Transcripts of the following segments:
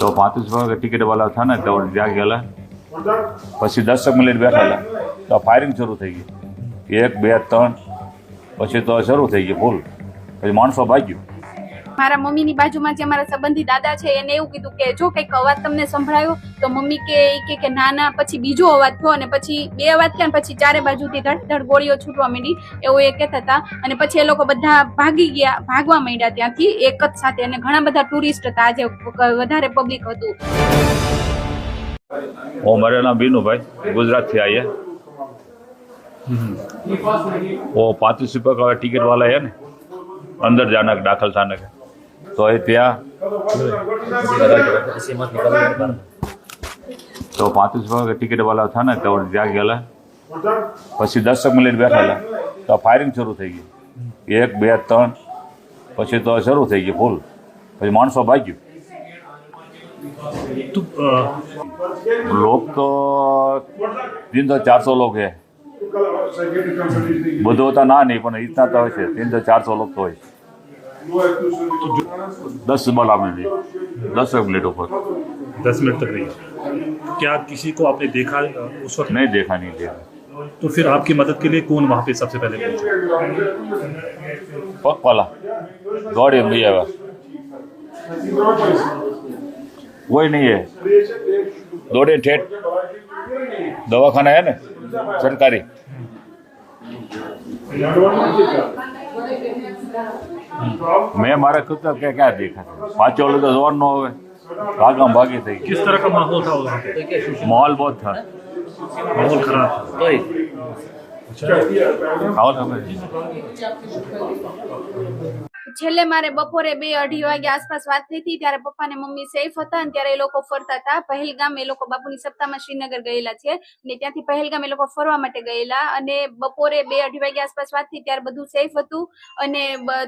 તો પાંત્રીસ વાગે ટિકિટ થાય ને, તો ત્યાં ગયેલા. પછી દસક મિનિટ બેઠેલા. તો ફાયરિંગ શરૂ થઈ ગઈ. એક, બે, ત્રણ. પછી તો શરૂ થઈ ગઈ ફૂલ પછી માણસો ભાગ્યું. મારા મમ્મીની બાજુમાં જે અમારા સંબંધી દાદા છે એને એવું કીધું કે જો કંઈક અવાજ તમને સંભળાયો તો મમ્મી કે ઈ કે કે ના ના પછી બીજો અવાજ થયો અને પછી બે અવાજ થયા ને પછી ચારે બાજુથી ધડ ધડ ગોળીઓ છૂટવા માંડી એવું એ કહેતા હતા અને પછી એ લોકો બધા ભાગી ગયા ભાગવા માંડ્યા ત્યાંથી એક જ સાથે અને ઘણા બધા ટુરિસ્ટ હતા આજે વધારે પબ્લિક હતું वो मेरा नाम बीनू भाई गुजरात से आई है वो पैंतीस रुपये का टिकट वाला है ना अंदर जाना दाखिल थाने का તો એ ત્યાં તો પાંત્રીસ ટિકિટ વાળા હતા ને તો ત્યાં ગયેલા. પછી દસક મિનિટ બેઠેલા. તો ફાયરિંગ શરૂ થઈ ગઈ. એક, બે, ત્રણ. પછી તો શરૂ થઈ ગયું ફૂલ પછી માણસો ભાગ્યું. લોક તો તીનસો ચારસો લોક હે બધો તો ના નહીં, પણ રીતના તો હોય છે. તીનસો ચારસો લોક તો હોય दस बारह मिनट दस मिनट ऊपर दस मिनट तक रही क्या किसी को आपने देखा उस वक्त? नहीं देखा नहीं देखा तो फिर आपकी मदद के लिए कौन वहाँ पे सबसे पहले पहुँचा? पाला गाड़ी में भी आया वही नहीं है। दौड़े ठेठ। दवाखाना है ना? सरकारी। મેં મારા क्या કે ક્યાં દેખા પાંચ ઓલે તો જોર નો હવે ભાગમ भागे थे। किस तरह का माहौल था माहौल बहुत था। माहौल खराब था। तो ही છેલ્લે મારે બપોરે બે અઢી વાગે આસપાસ વાત થઈ હતી, ત્યારે પપ્પા ને મમ્મી સેફ હતા અને ત્યારે એ લોકો ફરતા હતા. પહેલગામ એ લોકો બાપુની સપ્તાહમાં શ્રીનગર ગયેલા છે ને ત્યાંથી પહેલગામ એ લોકો ફરવા માટે ગયેલા અને બપોરે બે અઢી વાગે આસપાસ વાત થઈ ત્યારે બધું સેફ હતું અને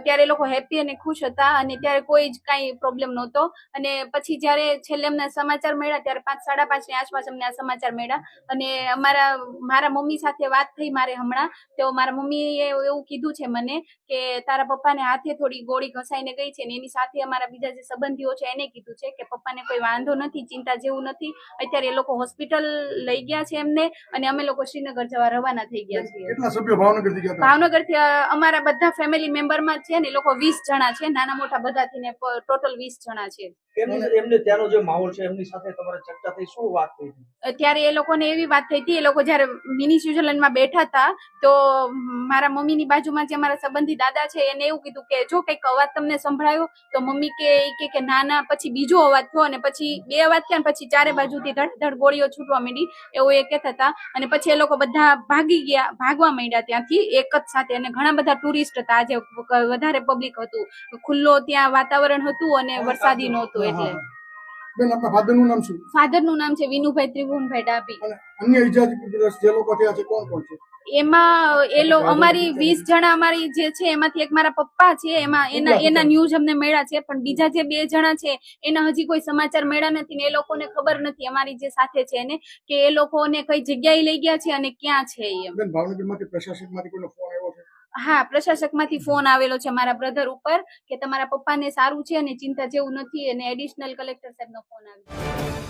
ત્યારે લોકો હેપી અને ખુશ હતા અને ત્યારે કોઈ જ કાંઈ પ્રોબ્લેમ નહોતો. અને પછી જ્યારે છેલ્લે અમને સમાચાર મળ્યા ત્યારે પાંચ, સાડા પાંચની આસપાસ અમને આ સમાચાર મળ્યા અને અમારા, મારા મમ્મી સાથે વાત થઈ મારે હમણાં. તો મારા મમ્મીએ એવું કીધું છે મને કે તારા પપ્પાને હાથે થોડી ગોળી ઘસાઈને ગઈ છે ને એની સાથે અમારા બીજા જે સંબંધીઓ છે એને કીધું છે કે પપ્પાને કોઈ વાંધો નથી ચિંતા જેવું નથી. અત્યારે એ લોકો હોસ્પિટલ લઈ ગયા છે એમને અને અમે લોકો શ્રીનગર જવા રવાના થઈ ગયા છીએ. કેટલા સભ્યો ભાવનગરથી ગયા ભાવનગરથી અમારા બધા ફેમિલી મેમ્બરમાં છે ને એ લોકો વીસ જણા છે. નાના મોટા બધાથી ને ટોટલ વીસ જણા છે. એમને એમને ત્યાંનો જે માહોલ છે એમની સાથે તમારે ચર્ચા થઈ શું વાત થઈ ત્યારે એ લોકોને એવી વાત થઈ હતી એ લોકો જયારે મિની સ્વિટરલેન્ડમાં બેઠા હતા તો મારા મમ્મીની બાજુમાં જે અમારા સંબંધી દાદા છે એને એવું કીધું કે જો કંઈક અવાજ તમને સંભળાયો તો મમ્મી કે કે કે ના ના પછી બીજો અવાજ થયો અને પછી બે અવાજ થયા પછી ચારે બાજુથી ધડ ધડ ગોળીઓ છૂટવા માંડી એવું એ કહેતા હતા. અને પછી એ લોકો બધા ભાગી ગયા ભાગવા માંડ્યા ત્યાંથી એક જ સાથે. અને ઘણા બધા ટુરિસ્ટ હતા આજે વધારે પબ્લિક હતું. ખુલ્લો ત્યાં વાતાવરણ હતું અને વરસાદી નહોતું એટલે. બેન આપણા ફાધરનું નામ શું? ફાધરનું નામ છે વિનુભાઈ ત્રિભુવનભાઈ ડાભી. અને અન્ય ઇજાગ્રસ્ત જે લોકો થયા છે કોણ કોણ છે? એમાં એ લોકો અમારી વીસ જણા અમારી જે છે એમાંથી એક મારા પપ્પા છે એમાં એના એના ન્યૂઝ અમને મળ્યા છે પણ બીજા જે બે જણા છે એના હજી કોઈ સમાચાર મળ્યા નથી ને એ લોકોને ખબર નથી. અમારી જે સાથે છે એને કે એ લોકોને કઈ જગ્યાએ લઈ ગયા છે અને ક્યાં છે એ એમ. બેન ભાવનગરમાંથી પ્રશાસકમાંથી કોઈનો ફોન આવ્યો છે? હા, પ્રશાસકમાંથી ફોન આવેલો છે મારા બ્રધર ઉપર કે તમારા પપ્પાને સારું છે અને ચિંતા જેવું નથી અને એડિશનલ કલેક્ટર સાહેબનો ફોન આવ્યો.